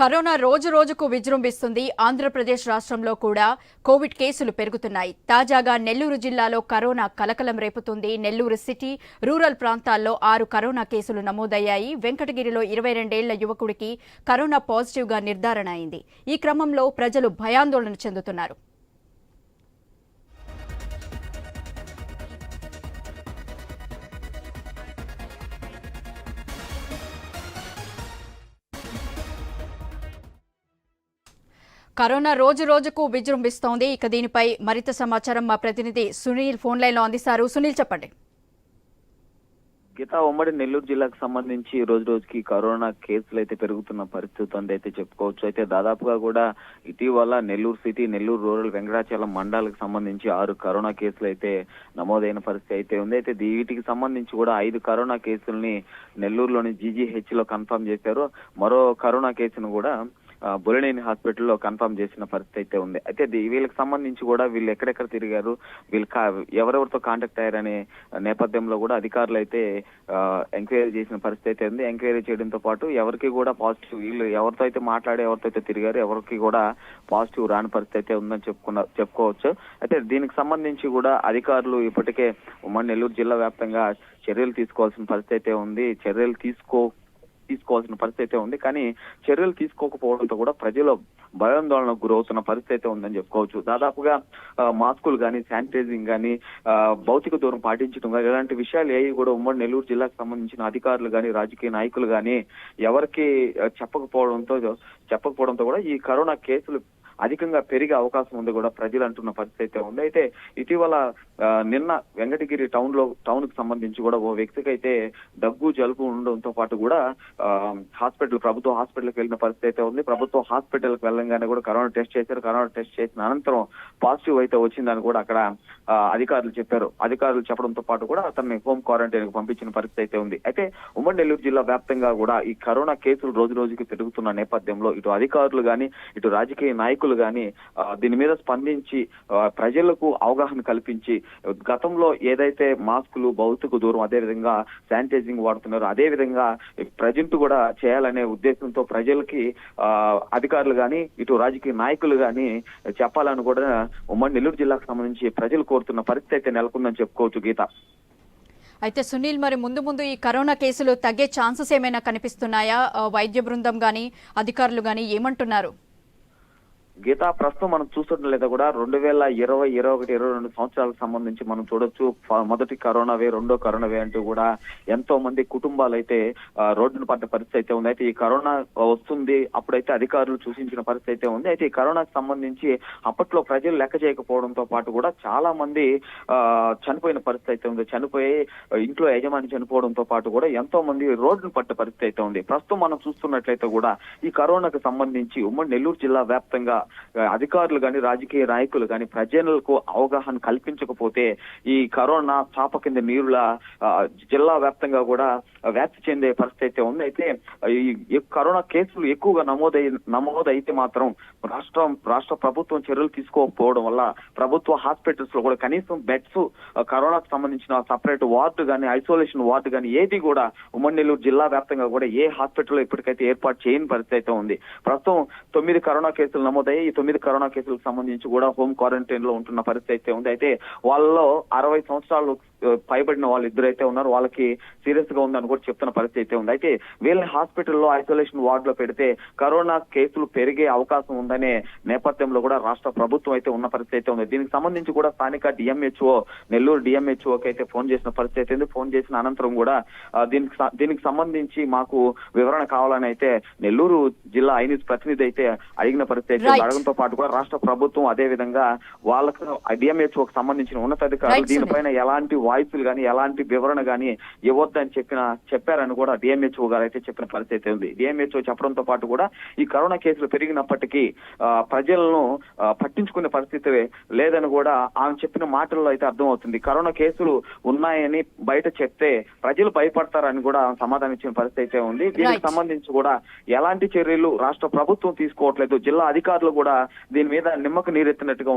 Corona రోజు రోజుకు విజృంభిస్తుంది ఆంధ్రప్రదేశ్ రాష్ట్రంలో కూడా. కోవిడ్ కేసులు పెరుగుతున్నాయి. తాజాగా నెల్లూరు జిల్లాలో కరోనా కలకలం రేపుతుంది. నెల్లూరు సిటీ రూరల్ ప్రాంతాల్లో ఆరు కరోనా కేసులు నమోదయ్యాయి. వెంకటగిరిలో ఇరవై రెండేళ్ళ యువకుడికి కరోనా పాజిటివ్గా నిర్ధారణ అయింది. ఈ క్రమంలో ప్రజలు భయాందోళన చెందుతున్నారు. కరోనా రోజు రోజుకు విజృంభిస్తోంది. ఇక దీనిపై మరింత సమాచారం మా ప్రతినిధి సునీల్ ఫోన్ లైన్లో అందిస్తారు. సునీల్ చెప్పండి. గీత ఉమ్మడి నెల్లూరు జిల్లాకు సంబంధించి రోజు రోజుకి కరోనా కేసులు అయితే పెరుగుతున్న పరిస్థితి ఉంది అయితే చెప్పుకోవచ్చు. అయితే దాదాపుగా కూడా ఇటీవల నెల్లూరు సిటీ నెల్లూరు రూరల్ వెంకటాచలం మండలాలకు సంబంధించి ఆరు కరోనా కేసులు అయితే నమోదైన పరిస్థితి అయితే ఉంది. అయితే వీటికి సంబంధించి కూడా ఐదు కరోనా కేసుల్ని నెల్లూరులోని జీజీహెచ్లో కన్ఫర్మ్ చేశారు. మరో కరోనా కేసును కూడా బులనేని హాస్పిటల్లో కన్ఫర్మ్ చేసిన పరిస్థితి అయితే ఉంది. అయితే వీళ్ళకి సంబంధించి కూడా వీళ్ళు ఎక్కడెక్కడ తిరిగారు వీళ్ళు ఎవరెవరితో కాంటాక్ట్ అయ్యారనే నేపథ్యంలో కూడా అధికారులు అయితే ఎంక్వైరీ చేసిన పరిస్థితి అయితే ఉంది. ఎంక్వైరీ చేయడంతో పాటు ఎవరికి కూడా పాజిటివ్ వీళ్ళు ఎవరితో అయితే మాట్లాడి ఎవరితో అయితే తిరిగారు ఎవరికి కూడా పాజిటివ్ రాని పరిస్థితి అయితే ఉందని చెప్పుకున్న చెప్పుకోవచ్చు. అయితే దీనికి సంబంధించి కూడా అధికారులు ఇప్పటికే ఉమ్మడి నెల్లూరు జిల్లా వ్యాప్తంగా చర్యలు తీసుకోవాల్సిన పరిస్థితి అయితే ఉంది. చర్యలు తీసుకో తీసుకోవాల్సిన పరిస్థితి అయితే ఉంది. కానీ చర్యలు తీసుకోకపోవడంతో కూడా ప్రజలు భయాందోళనకు గురవుతున్న పరిస్థితి అయితే ఉందని చెప్పుకోవచ్చు. దాదాపుగా మాస్కులు కానీ శానిటైజింగ్ కానీ భౌతిక దూరం పాటించడం కానీ ఇలాంటి విషయాలు ఏవి కూడా ఉమ్మడి నెల్లూరు జిల్లాకు సంబంధించిన అధికారులు కానీ రాజకీయ నాయకులు కానీ ఎవరికి చెప్పకపోవడంతో చెప్పకపోవడంతో కూడా ఈ కరోనా కేసులు అధికంగా పెరిగే అవకాశం ఉంది కూడా ప్రజలు అంటున్న పరిస్థితి అయితే ఉంది. అయితే ఇటీవల నిన్న వెంకటగిరి టౌన్లో టౌన్కి సంబంధించి కూడా ఓ వ్యక్తికి అయితే దగ్గు జలుబు ఉండడంతో పాటు కూడా హాస్పిటల్ ప్రభుత్వ హాస్పిటల్కి వెళ్ళిన పరిస్థితి అయితే ఉంది. ప్రభుత్వ హాస్పిటల్కి వెళ్ళంగానే కూడా కరోనా టెస్ట్ చేశారు. కరోనా టెస్ట్ చేసిన అనంతరం పాజిటివ్ అయితే వచ్చిందని కూడా అక్కడ ఆ, అధికారులు చెప్పారు. అధికారులు చెప్పడంతో పాటు కూడా అతన్ని హోమ్ క్వారంటైన్కు పంపించిన పరిస్థితి అయితే ఉంది. అయితే ఉమ్మడి నెల్లూరు జిల్లా వ్యాప్తంగా కూడా ఈ కరోనా కేసులు రోజు రోజుకి పెరుగుతున్న నేపథ్యంలో ఇటు అధికారులు గాని ఇటు రాజకీయ నాయకులు గాని దీని మీద స్పందించి ప్రజలకు అవగాహన కల్పించి గతంలో ఏదైతే మాస్కులు భౌతిక దూరం అదే విధంగా శానిటైజింగ్ వాడుతున్నారో అదే విధంగా ప్రజెంట్ కూడా చేయాలనే ఉద్దేశంతో ప్రజలకి ఆ, అధికారులు గాని ఇటు రాజకీయ నాయకులు గాని చెప్పాలని కూడా ఉమ్మడి నెల్లూరు జిల్లాకు సంబంధించి ప్రజలు కోరుతున్న పరిస్థితి అయితే నెలకొందని చెప్పుకోవచ్చు గీత. అయితే సునీల్ మరి ముందు ముందు ఈ కరోనా కేసులు తగ్గే ఛాన్సెస్ ఏమైనా కనిపిస్తున్నాయా? వైద్య బృందం గాని అధికారులు గాని ఏమంటున్నారు? గీత ప్రస్తుతం మనం చూస్తున్న లేదా కూడా రెండు వేల ఇరవై ఇరవై ఒకటి ఇరవై రెండు సంవత్సరాలకు సంబంధించి మనం చూడొచ్చు. మొదటి కరోనా వే రెండో కరోనా వే అంటూ కూడా ఎంతో మంది కుటుంబాలు అయితే రోడ్డును పడ్డ పరిస్థితి అయితే ఉంది. అయితే ఈ కరోనా వస్తుంది అప్పుడైతే అధికారులు సూచించిన పరిస్థితి అయితే ఉంది. అయితే ఈ కరోనాకు సంబంధించి అప్పట్లో ప్రజలు లెక్క చేయకపోవడంతో పాటు కూడా చాలా మంది చనిపోయిన పరిస్థితి అయితే ఉంది. చనిపోయి ఇంట్లో యజమాని చనిపోవడంతో పాటు కూడా ఎంతో మంది రోడ్డును పట్ట పరిస్థితి అయితే ఉంది. ప్రస్తుతం మనం చూస్తున్నట్లయితే కూడా ఈ కరోనాకు సంబంధించి ఉమ్మడి నెల్లూరు జిల్లా వ్యాప్తంగా అధికారులు కానీ రాజకీయ నాయకులు కానీ ప్రజలకు అవగాహన కల్పించకపోతే ఈ కరోనా చాప కింద నీరుల జిల్లా వ్యాప్తంగా కూడా వ్యాప్తి చెందే పరిస్థితి అయితే ఉంది. అయితే ఈ కరోనా కేసులు ఎక్కువగా నమోదై నమోదైతే మాత్రం రాష్ట్రం రాష్ట్ర ప్రభుత్వం చర్యలు తీసుకోకపోవడం వల్ల ప్రభుత్వ హాస్పిటల్స్లో కూడా కనీసం బెడ్స్ కరోనాకు సంబంధించిన సపరేట్ వార్డు కానీ ఐసోలేషన్ వార్డు కానీ ఏది కూడా ఉమ్మడి నెల్లూరు జిల్లా వ్యాప్తంగా కూడా ఏ హాస్పిటల్లో ఇప్పటికైతే ఏర్పాటు చేయని పరిస్థితి అయితే ఉంది. ప్రస్తుతం తొమ్మిది కరోనా కేసులు నమోదై నమోదయ్యాయి ఈ తొమ్మిది కరోనా కేసులకు సంబంధించి కూడా హోమ్ క్వారంటైన్లో ఉంటున్న పరిస్థితి అయితే ఉంది. అయితే వాళ్ళలో అరవై సంవత్సరాలు పైబడిన వాళ్ళు ఇద్దరు అయితే ఉన్నారు. వాళ్ళకి సీరియస్గా ఉందని కూడా చెప్తున్న పరిస్థితి అయితే ఉంది. అయితే వీళ్ళని హాస్పిటల్లో ఐసోలేషన్ వార్డులో పెడితే కరోనా కేసులు పెరిగే అవకాశం ఉందనే నేపథ్యంలో కూడా రాష్ట్ర ప్రభుత్వం అయితే ఉన్న పరిస్థితి అయితే ఉంది. దీనికి సంబంధించి కూడా స్థానిక డిఎంహెచ్ఓ నెల్లూరు డిఎంహెచ్ఓకి అయితే ఫోన్ చేసిన పరిస్థితి అయితే ఉంది. ఫోన్ చేసిన అనంతరం కూడా దీనికి దీనికి సంబంధించి మాకు వివరణ కావాలని అయితే నెల్లూరు జిల్లా ఐనిస్ ప్రతినిధి అయితే అడిగిన పరిస్థితి అయితే అడగడంతో పాటు కూడా రాష్ట్ర ప్రభుత్వం అదే విధంగా వాళ్ళకు డిఎంహెచ్ఓకి సంబంధించిన ఉన్నతాధికారులు దీనిపైన ఎలాంటి వాయిస్లు గాని ఎలాంటి వివరణ గాని ఇవ్వద్దని చెప్పిన చెప్పారని కూడా డిఎంహెచ్ఓ గారు అయితే చెప్పిన పరిస్థితి ఉంది. డిఎంహెచ్ఓ చెప్పడంతో పాటు కూడా ఈ కరోనా కేసులు పెరిగినప్పటికీ ప్రజలను పట్టించుకునే పరిస్థితి లేదని కూడా ఆమె చెప్పిన మాటల్లో అయితే అర్థమవుతుంది. కరోనా కేసులు ఉన్నాయని బయట చెప్తే ప్రజలు భయపడతారని కూడా ఆమె సమాధానం ఇచ్చిన పరిస్థితి అయితే ఉంది. దీనికి. సంబంధించి కూడా ఎలాంటి చర్యలు రాష్ట్ర ప్రభుత్వం తీసుకోవట్లేదు జిల్లా అధికారులు కూడా దీని మీద నిమ్మకు నీరెత్తినట్టుగా